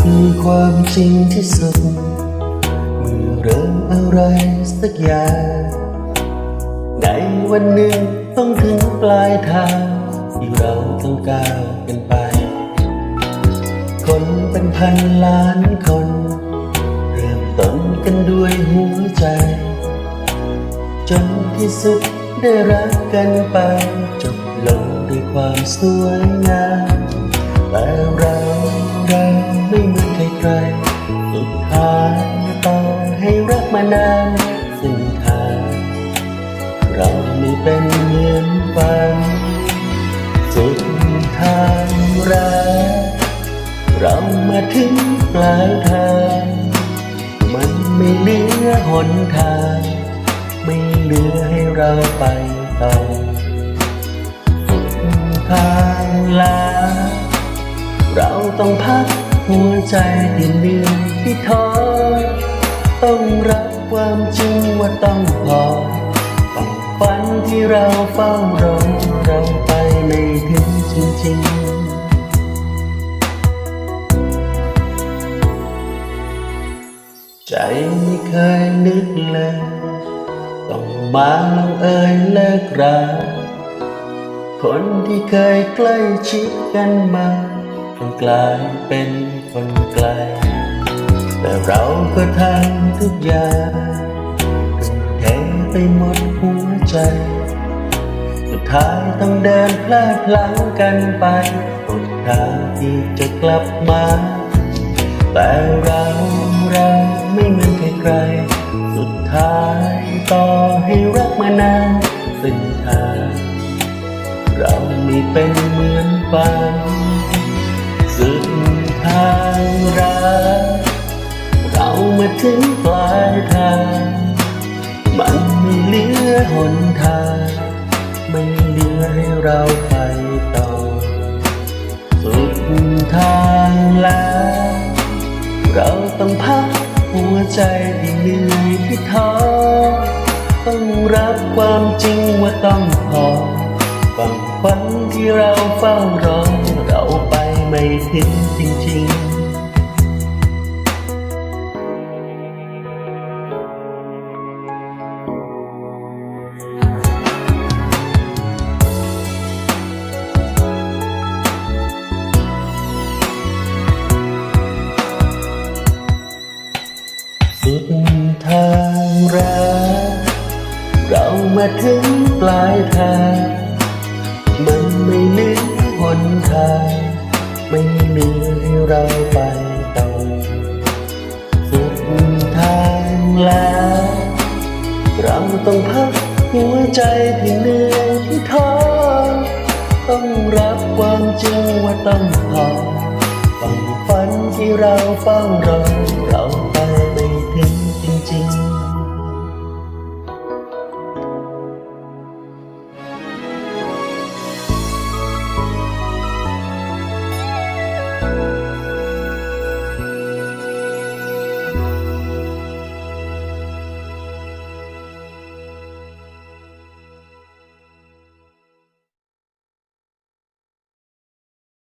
คือความจริงที่สุด เมื่อเริ่มอะไรสักอย่าง ในวันหนึ่งต้องถึงปลายทางที่เราต้องก้าวกันไป คนเป็นพันล้านคน เริ่มต้นกันด้วยหัวใจ จนที่สุดได้รักกันไป จบลงด้วยความสวยงามแต่เรา เราไม่เป็นเหมือนฝันสุดทางรักเรามาถึงปลายทาง มันไม่เหลือหนทาง ไม่เหลือให้เราไปต่อสุดทางลาเราต้องพักหัวใจที่เหนื่อยที่ท้อต้องรับความจริงว่าต้องพอน ที่เราเฝ้ารอเราไปไม่ถึงจริงๆใจไม่เคยนึกเลย ต้องมาลงเอ่ยเลิกราคนที่เคยใกล้ชิดกันมาต้องกลายเป็นคนไกล แต่เราก็ทำทุกอย่างทุ่มเทไปหมดหัวใจ สุดท้ายต้องเดินพลาดพลั้งกันไปหนทางที่จะกลับมา แต่เราเราไม่เหมือนใครๆสุดท้ายต่อให้รักมานานเส้นทางเราไม่เป็นเหมือนฝันสุดทางรักเรามาถึงปลายทาง มันไม่เหลือหนทาง ไม่เหลือให้เราไปต่อ สุดทางแล้ว เราต้องพักหัวใจที่เหนื่อยที่ท้อต้องรับความจริงว่าต้องพอฝังฝันที่เราเฝ้ารอเราไปไม่ถึงจริงๆ มาถึงปลายทาง มันไม่เหลือหนทาง ไม่เหลือให้เราไปต่อสุดทางแล้ว เราต้องพักหัวใจที่เหนื่อยที่ท้อต้องรับความจริงว่าต้องพอฝันฝันที่เราเฝ้ารอเราไป เ